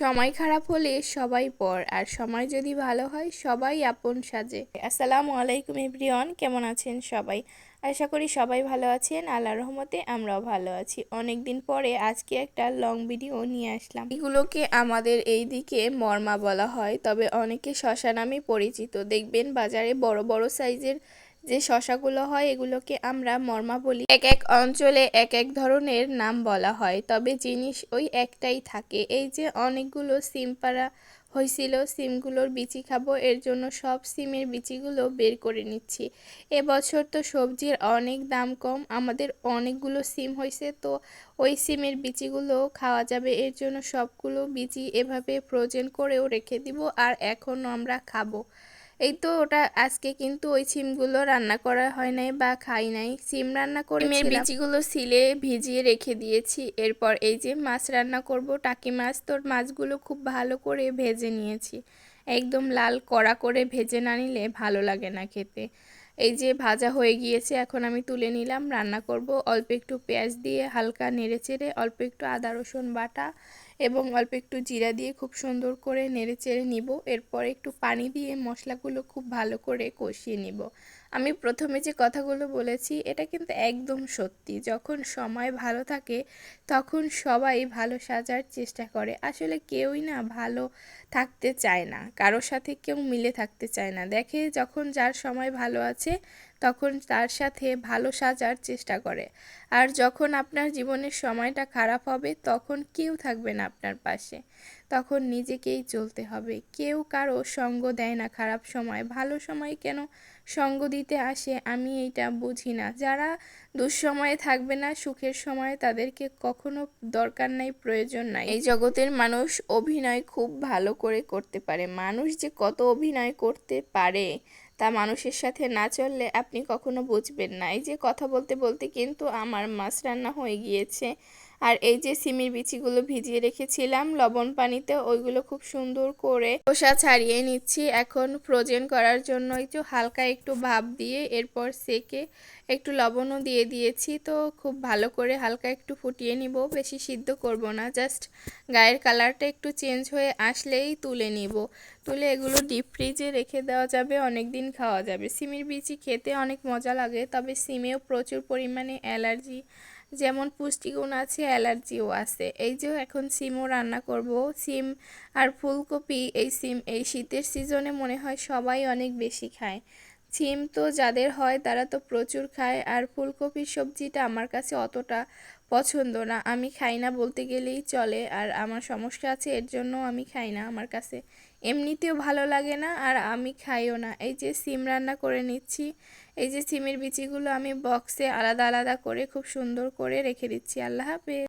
সময় খারাপ হলে সবাই পর, আর সময় যদি ভালো হয়, সবাই আপন সাজে। আসসালামু আলাইকুম এভরিওয়ান, কেমন আছেন সবাই? আশা করি সবাই ভালো আছেন আল্লাহ রহমতে আমরাও ভালো আছি। অনেক দিন পরে আজকে একটা লং ভিডিও নিয়ে আসলাম। এগুলোকে আমাদের এই দিকে মর্মা বলা হয়, তবে অনেকে শশা নামে পরিচিত। দেখবেন বাজারে বড় বড় সাইজের যে শশাগুলো হয়, এগুলোকে আমরা মর্মা বলি। এক এক অঞ্চলে এক এক ধরনের নাম বলা হয়, তবে জিনিস ওই একটাই থাকে। এই যে অনেকগুলো সিম পাড়া হয়েছিল সিমগুলোর বিচি খাব, এর জন্য সব সিমের বিচিগুলো বের করে নিচ্ছি। এবছর তো সবজির অনেক দাম কম, আমাদের অনেকগুলো সিম হয়েছে তো ওই সিমের বিচিগুলো খাওয়া যাবে, এর জন্য সবগুলো বিচি এভাবে ফ্রোজেন করেও রেখে দিব, আর এখনও আমরা খাব। এই তো ওটা আজকে কিন্তু ওই সিমগুলো রান্না করা হয় নাই বা খাই নাই। সিম রান্না করে সিমের বিচিগুলো সিলে ভিজিয়ে রেখে দিয়েছি। এরপর এই যে মাছ রান্না করব টাকি মাছ তোর মাছগুলো খুব ভালো করে ভেজে নিয়েছি। একদম লাল কড়া করে ভেজে না নিলে ভালো লাগে না খেতে। এই যে ভাজা হয়ে গিয়েছে এখন আমি তুলে নিলাম রান্না করব। অল্প একটু পেঁয়াজ দিয়ে হালকা নেড়ে চেড়ে অল্প একটু আদা রসুন বাটা এবং অল্প একটু জিরা দিয়ে খুব সুন্দর করে নেড়ে চেড়ে নিব। এরপর একটু পানি দিয়ে মশলাগুলো খুব ভালো করে কষিয়ে নিব। আমি প্রথমে যে কথাগুলো বলেছি, এটা কিন্তু একদম সত্যি। যখন সময় ভালো থাকে, তখন সবাই ভালো সাজার চেষ্টা করে। আসলে কেউই না ভালো থাকতে চায় না। কারোর সাথে কেউ মিলে থাকতে চায় না। দেখে যখন যার সময় ভালো আছে, তখন তার সাথে ভালো সাজার চেষ্টা করে। আর যখন আপনার জীবনের সময়টা খারাপ হবে, তখন কেউ থাকবে না আপনার পাশে। তখন নিজেকেই চলতে হবে। কেউ কারও সঙ্গ দেয় না খারাপ সময়। ভালো সময় কেন সঙ্গ দিতে আসে আমি এইটা বুঝি না। যারা দুঃসময়ে থাকবে না, সুখের সময় তাদেরকে কখনো দরকার নাই, প্রয়োজন নাই। এই জগতের মানুষ অভিনয় খুব ভালো করে করতে পারে। মানুষ যে কত অভিনয় করতে পারে তা মানুষের সাথে না চললে আপনি কখনো বুঝবেন না। এই যে কথা বলতে বলতে কিন্তু আমার মাছ রান্না হয়ে গিয়েছে। আর এই যে সিমির বিচিগুলো ভিজিয়ে রেখেছিলাম লবণ পানিতে, ওইগুলো খুব সুন্দর করে খোসা ছাড়িয়ে নিচ্ছি। এখন ফ্রোজেন করার জন্য একটু হালকা একটু ভাপ দিয়ে এরপর সেকে একটু লবণও দিয়ে দিয়েছি। তো খুব ভালো করে হালকা একটু ফুটিয়ে নিব, বেশি সিদ্ধ করব না জাস্ট গায়ের কালারটা একটু চেঞ্জ হয়ে আসলেই তুলে নিব। তুলে এগুলো ডিপ ফ্রিজে রেখে দেওয়া যাবে অনেক দিন খাওয়া যাবে। সিমের বিচি খেতে অনেক মজা লাগে, তবে সিমেও প্রচুর পরিমাণে অ্যালার্জি যেমন পুষ্টিগুণ আছে, অ্যালার্জিও আছে। এই যে এখন সিমও রান্না করব, সিম আর ফুলকপি, এই সিম এই শীতের সিজনে মনে হয় সবাই অনেক বেশি খায়। সিম তো যাদের হয় তারা তো প্রচুর খায়, আর ফুলকপির সবজিটা আমার কাছে অতটা পছন্দ না। আমি খাই না বলতে গেলেই চলে, আর আমার সমস্যা আছে এর জন্য আমি খাই না আমার কাছে। এমনিতেও ভালো লাগে না, আর আমি খাইও না। এই যে সিম রান্না করে নিচ্ছি, এই যে সিমের বিচিগুলো আমি বক্সে আলাদা আলাদা করে খুব সুন্দর করে রেখে দিচ্ছি। আল্লাহ হাফেজ।